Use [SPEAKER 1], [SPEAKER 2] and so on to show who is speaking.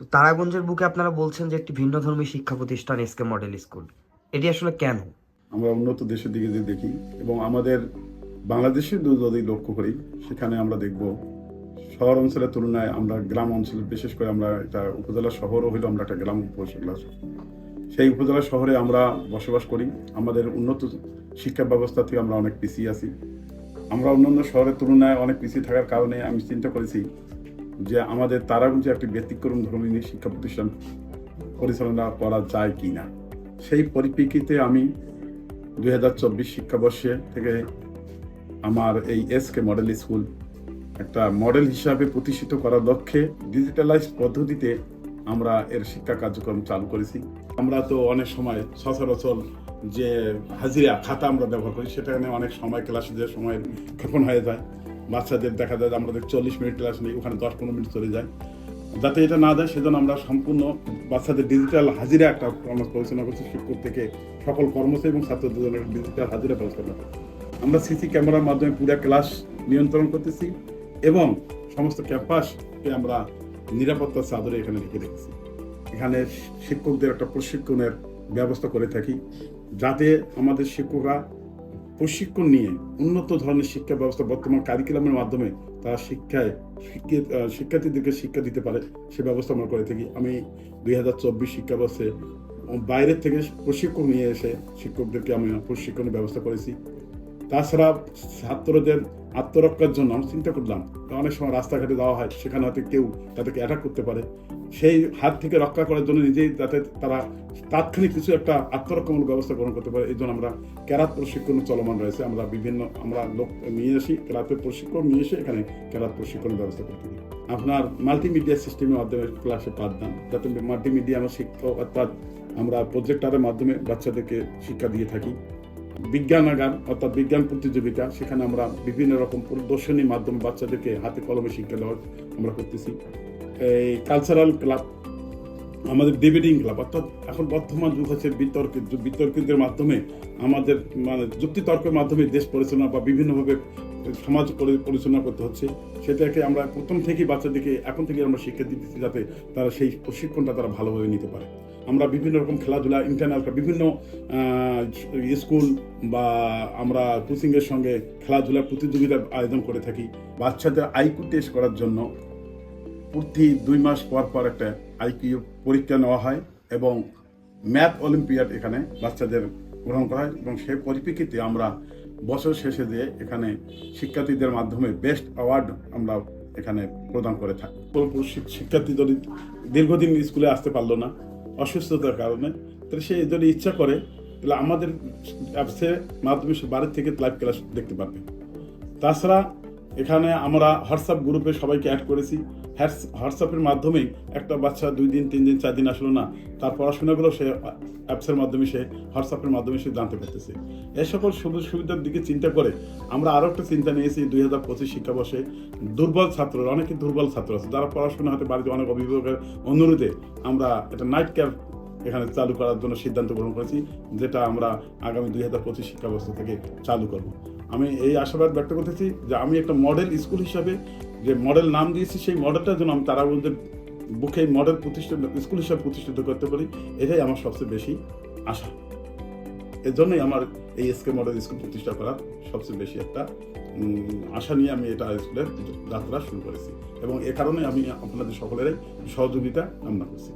[SPEAKER 1] তো তারাগঞ্জের বুকে আপনারা বলছেন যে একটি ভিন্নধর্মী শিক্ষা প্রতিষ্ঠান এসকে মডেল স্কুল। এটি আসলে কেন?
[SPEAKER 2] আমরা উন্নত দেশের দিকে যদি দেখি এবং আমাদের বাংলাদেশের যদি লক্ষ্য করি, সেখানে আমরা দেখব, শহর অঞ্চলের তুলনায় আমরা গ্রাম অঞ্চলে, বিশেষ করে আমরা এটা উপজেলা শহরও হইলেও আমরা একটা গ্রাম উপজেলা সেই উপজেলা শহরে আমরা বসবাস করি। আমাদের উন্নত শিক্ষা ব্যবস্থা থেকে আমরা অনেক পিছিয়ে আছি। আমরা অন্যান্য শহরের তুলনায় অনেক পিছিয়ে থাকার কারণে আমি চিন্তা করেছি যে আমাদের তারাগঞ্জে একটি ব্যতিক্রম ধর্মী শিক্ষা প্রতিষ্ঠান পরিচালনা করা যায় কি না? সেই পরিপ্রেক্ষিতে আমি দুই হাজার চব্বিশ শিক্ষাবর্ষে থেকে আমার এই এসকে মডেল স্কুল একটা মডেল হিসাবে প্রতিষ্ঠিত করার লক্ষ্যে ডিজিটালাইজ পদ্ধতিতে আমরা এর শিক্ষা কার্যক্রম চালু করেছি। আমরা তো অনেক সময় সচরাচর যে হাজিরা খাতা আমরা ব্যবহার করি, সেখানে অনেক সময় ক্লাসে যে সময় ক্ষেপণ হয়ে যায়। বাচ্চাদের দেখা যায় আমাদের চল্লিশ মিনিট ক্লাস নেই, ওখানে দশ পনেরো মিনিট চলে যায়। যাতে এটা না দেয় সেজন্য আমরা সম্পূর্ণ বাচ্চাদের ডিজিটাল হাজিরা একটা আমরা পরিচালনা করছি শিক্ষক থেকে। সকল কর্মচারী এবং ছাত্রদের জন্য একটা ডিজিটাল হাজিরা পরিচালনা করছি আমরা সিসি ক্যামেরার মাধ্যমে পুরো ক্লাস নিয়ন্ত্রণ করতেছি এবং সমস্ত ক্যাম্পাসকে আমরা নিরাপত্তার চাদরে এখানে রেখে রেখেছি এখানে শিক্ষকদের একটা প্রশিক্ষণের ব্যবস্থা করে থাকি, যাতে আমাদের শিক্ষকরা প্রশিক্ষণ নিয়ে উন্নত ধরনের শিক্ষা ব্যবস্থা বর্তমান কারিকুলামের মাধ্যমে তারা শিক্ষায় শিক্ষার্থীদেরকে শিক্ষা দিতে পারে, সে ব্যবস্থা আমরা করে থাকি। আমি দুই হাজার চব্বিশ শিক্ষাবর্ষে বাইরের থেকে প্রশিক্ষণ নিয়ে এসে শিক্ষকদেরকে আমি প্রশিক্ষণের ব্যবস্থা করেছি। তাছাড়া ছাত্রদের আত্মরক্ষার জন্য আমি চিন্তা করলাম অনেক সময় রাস্তাঘাটে যাওয়া হয়, সেখানে হয়তো কেউ তাদেরকে অ্যাটাক করতে পারে। সেই হাত থেকে রক্ষা করার জন্য নিজেই যাতে তারা তাৎক্ষণিক কিছু একটা আত্মরক্ষামূলক ব্যবস্থা গ্রহণ করতে পারে এই জন্য আমরা ক্যারাত প্রশিক্ষণ চলমান রয়েছে। আমরা বিভিন্ন, আমরা লোক নিয়ে আসি ক্যারাতের প্রশিক্ষণ নিয়ে এসে এখানে ক্যারাত প্রশিক্ষণের ব্যবস্থা করতে দিই আপনার মাল্টিমিডিয়া সিস্টেমের মাধ্যমে ক্লাসে পাঠদান যাতে মাল্টিমিডিয়া আমার শিক্ষক, অর্থাৎ আমরা প্রজেক্টারের মাধ্যমে বাচ্চাদেরকে শিক্ষা দিয়ে থাকি। বিজ্ঞানাগার অর্থাৎ বিজ্ঞান প্রতিযোগিতা, সেখানে আমরা বিভিন্ন রকম প্রদর্শনীর মাধ্যমে বাচ্চাদেরকে হাতে কলমে শিক্ষা দেওয়ার আমরা করতেছি। এই কালচারাল ক্লাব আমাদের ডিবেটিং ক্লাব, অর্থাৎ এখন বর্তমান যুগ হচ্ছে বিতর্ক বিতর্কীদের মাধ্যমে আমাদের মানে যুক্তিতর্কের মাধ্যমে দেশ পরিচালনা বা বিভিন্নভাবে সমাজ পরিচালনা করতে হচ্ছে। সেটাকে আমরা প্রথম থেকেই বাচ্চাদেরকে এখন থেকে আমরা শিক্ষা দিতেছি যাতে তারা সেই প্রশিক্ষণটা তারা ভালোভাবে নিতে পারে। আমরা বিভিন্ন রকম খেলাধুলা ইন্টারনাল বিভিন্ন স্কুল বা আমরা কোচিংয়ের সঙ্গে খেলাধুলার প্রতিযোগিতার আয়োজন করে থাকি। বাচ্চাদের আইকিউ টেস্ট করার জন্য প্রতি দুই মাস পর পর একটা আইকিউ পরীক্ষা নেওয়া হয় এবং ম্যাথ অলিম্পিয়াড এখানে বাচ্চাদের গ্রহণ করা হয় এবং সেই পরিপ্রেক্ষিতে আমরা বছর শেষে দিয়ে এখানে শিক্ষার্থীদের মাধ্যমে বেস্ট অ্যাওয়ার্ড আমরা এখানে প্রদান করে থাকি। শিক্ষার্থী যদি দীর্ঘদিন স্কুলে আসতে পারল না, অসুস্থতার কারণে, তাহলে সে যদি ইচ্ছা করে, তাহলে আমাদের অ্যাপসের মাধ্যমে সে বাড়ির থেকে লাইভ ক্লাস দেখতে পারবে। তাছাড়া এখানে আমরা হোয়াটসঅ্যাপ গ্রুপে সবাইকে অ্যাড করেছি। হ্যাটস- হোয়াটসঅ্যাপের মাধ্যমেই একটা বাচ্চা দুই দিন, তিন দিন, চার দিন আসলো না, তার পড়াশোনাগুলো সে অ্যাপসের মাধ্যমে সে হোয়াটসঅ্যাপের মাধ্যমে সে জানতে পারতেছে। এই সকল সুযোগ সুবিধার দিকে চিন্তা করে আমরা আরও একটা চিন্তা নিয়েছি দুই হাজার পঁচিশ শিক্ষাবর্ষে দুর্বল ছাত্র অনেকে দুর্বল ছাত্র আছে, যারা পড়াশোনা হতে বাড়িতে অনেক অভিভাবকের অনুরোধে আমরা একটা নাইট ক্যাম্প এখানে চালু করার জন্য সিদ্ধান্ত গ্রহণ করেছি, যেটা আমরা আগামী দুই হাজার পঁচিশ শিক্ষাবর্ষ থেকে চালু করব। আমি এই আশাবাদ ব্যক্ত করতেছি যে আমি একটা মডেল স্কুল হিসাবে যে মডেল নাম দিয়েছি, সেই মডেলটার জন্য আমি তারা বলতে বুকে মডেল প্রতিষ্ঠিত, স্কুল হিসাবে প্রতিষ্ঠিত করতে পারি, এটাই আমার সবচেয়ে বেশি আশা। এর জন্যই আমার এই এসকে মডেল স্কুল প্রতিষ্ঠা করার সবচেয়ে বেশি একটা আশা নিয়ে আমি এটা স্কুলের যাত্রা শুরু করেছি। এবং এ কারণে আমি আপনাদের সকলেরই সহযোগিতা কামনা করছি।